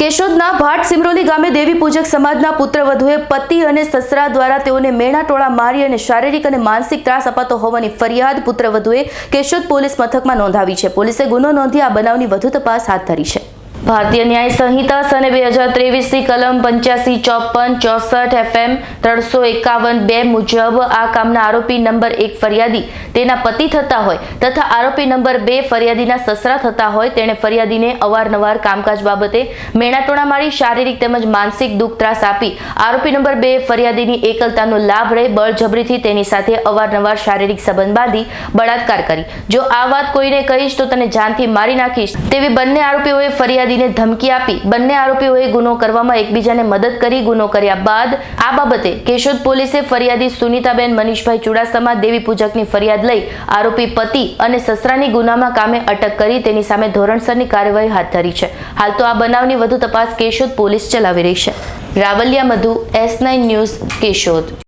કેશોદના ભાટ સિમરોલી ગામે દેવી પૂજક સમાજના પુત્રવધુએ પતિ અને સસરા દ્વારા તેઓને મેણા ટોળા મારી અને શારીરિક અને માનસિક ત્રાસ અપાતો હોવાની ફરિયાદ પુત્રવધુએ કેશોદ પોલીસ મથકમાં નોંધાવી છે. પોલીસે ગુનો નોંધી આ બનાવની વધુ તપાસ હાથ ધરી છે. ભારતીય ન્યાય સંહિતા સને બે હજાર ત્રેવીસની કલમ પંચ્યાસી ચોપન ચોસઠ એફએમ ત્રણસો એકાવન બે મુજબ આ કામના આરોપી નંબર એક ફરિયાદી તેના પતિ થતા હોય તથા આરોપી નંબર બે ફરિયાદીના સસરા થતા હોય તેણે ફરિયાદીને અવારનવાર કામકાજ બાબતે મેણાટોણા મારી શારીરિક તેમજ માનસિક દુઃખ ત્રાસ આપી આરોપી નંબર બે ફરિયાદીની એકલતાનો લાભ લઈ બળજબરીથી તેની સાથે અવારનવાર શારીરિક સંબંધ બાંધી બળાત્કાર કરી. જો આ વાત કોઈને કહીશ તો તને જાનથી મારી નાખીશ. તેવી બંને આરોપીઓએ ફરિયાદીને ધમકી આપી. બંને આરોપીઓએ ગુનો કરવામાં એકબીજાને મદદ કરી ગુનો કર્યા બાદ આ બાબતે કેશોદ પોલીસે ફરિયાદી સુનીતાબેન મનીષભાઈ ચુડાસમા, દેવી પૂજકની ફરિયાદ લઈ આરોપી પતિ અને સસરાની ગુનામાં કામે અટક કરી તેની સામે ધોરણસરની કાર્યવાહી હાથ ધરી છે. હાલ તો આ બનાવની વધુ તપાસ કેશોદ પોલીસ ચલાવી રહી છે. Ravaliya Madhu, S nine news, Keshod.